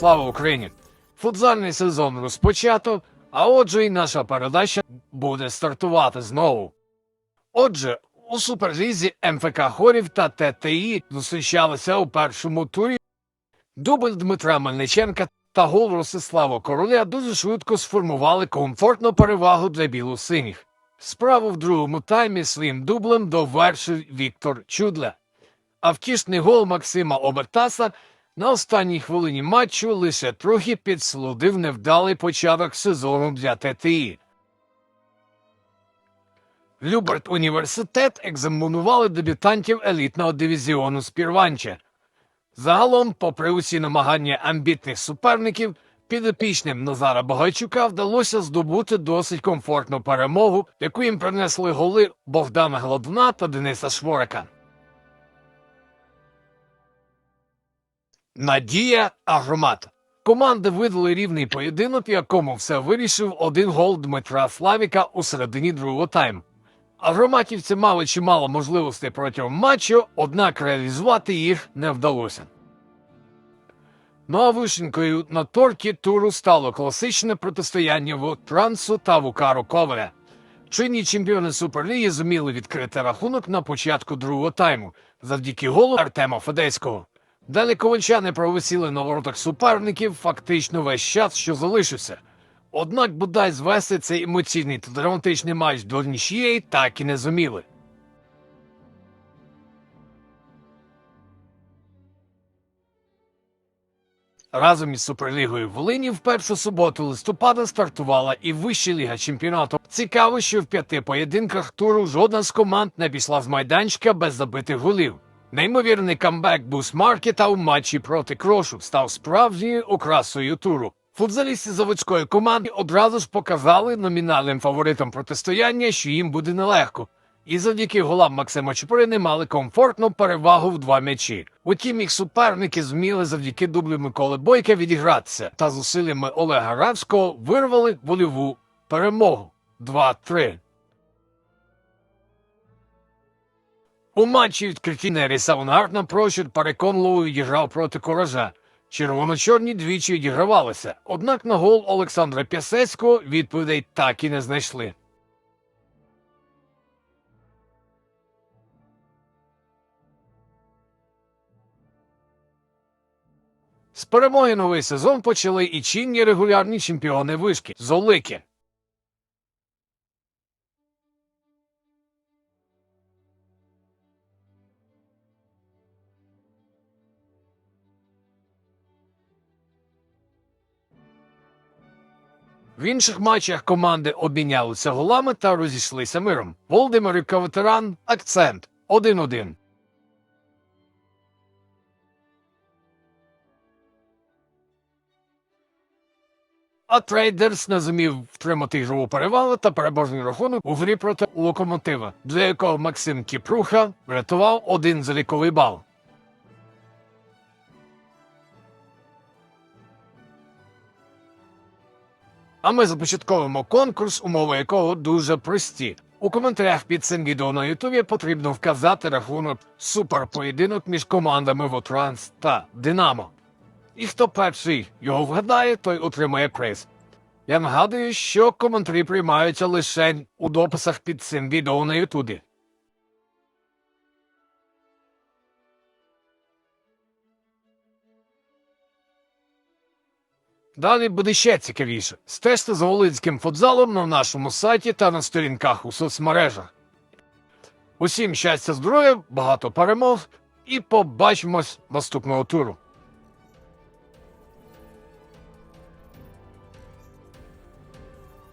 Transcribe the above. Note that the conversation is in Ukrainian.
Слава Україні! Футзальний сезон розпочато, а отже, і наша передача буде стартувати знову. Отже, у суперлізі МФК Хорів та ТТІ зустрічалися у першому турі. Дубль Дмитра Мельниченка та гол Ростислава Короля дуже швидко сформували комфортну перевагу для білосиніх. Справу в другому таймі своїм дублем довершив Віктор Чудля. А втішний гол Максима Обертаса на останній хвилині матчу лише трохи підслудив невдалий початок сезону для ТТІ. Люберт університет екзаменували дебютантів елітного дивізіону з Пірванча. Загалом, попри усі намагання амбітних суперників, підопічним Назара Богайчука вдалося здобути досить комфортну перемогу, яку їм принесли голи Богдана Гладуна та Дениса Шворика. Надія Агромат. Команди видали рівний поєдинок, в якому все вирішив один гол Дмитра Славіка у середині другого тайму. Агроматівці мали чимало можливостей протягом матчу, однак реалізувати їх не вдалося. Ну а вишенькою на торті туру стало класичне протистояння в Трансу та Вукару Коваля. Чинні чемпіони Суперліги зуміли відкрити рахунок на початку другого тайму завдяки голу Артема Федецького. Далі ковальчани провисіли на воротах суперників фактично весь час, що залишився. Однак бодай звести цей емоційний та драматичний матч до нічієї так і не зуміли. Разом із Суперлігою Волині в першу суботу листопада стартувала і вища ліга чемпіонату. Цікаво, що в п'яти поєдинках туру жодна з команд не пішла з майданчика без забитих голів. Неймовірний камбек Бусмаркета у матчі проти Крошу став справжньою окрасою туру. Футзалісти заводської команди одразу ж показали номінальним фаворитам протистояння, що їм буде нелегко. І завдяки голам Максима Чуприни мали комфортну перевагу в два м'ячі. Утім, їх суперники зміли завдяки дублю Миколи Бойка відігратися та зусиллями Олега Равського вирвали вольову перемогу 2-3. У матчі відкритті Нері Саунгард прощур переконливо відіграв проти Коража. Червоно-чорні двічі відігравалися, однак на гол Олександра П'ясецького відповідей так і не знайшли. З перемоги новий сезон почали і чинні регулярні чемпіони вишки Золики. В інших матчах команди обмінялися голами та розійшлися миром. Володимирівка ветеран, акцент 1-1. А трейдерс не зумів втримати ігрову перевагу та переможний рахунок у грі проти локомотива, для якого Максим Кіпруха врятував один заліковий бал. А ми започатковуємо конкурс, умови якого дуже прості. У коментарях під цим відео на Ютубі потрібно вказати рахунок суперпоєдинок між командами Вотранс та Динамо. І хто перший його вгадає, той отримає приз. Я нагадую, що коментарі приймаються лише у дописах під цим відео на Ютубі. Далі буде ще цікавіше. Стежте за Волинським футзалом на нашому сайті та на сторінках у соцмережах. Усім щастя, здоров'я, багато перемог і побачимось наступного туру.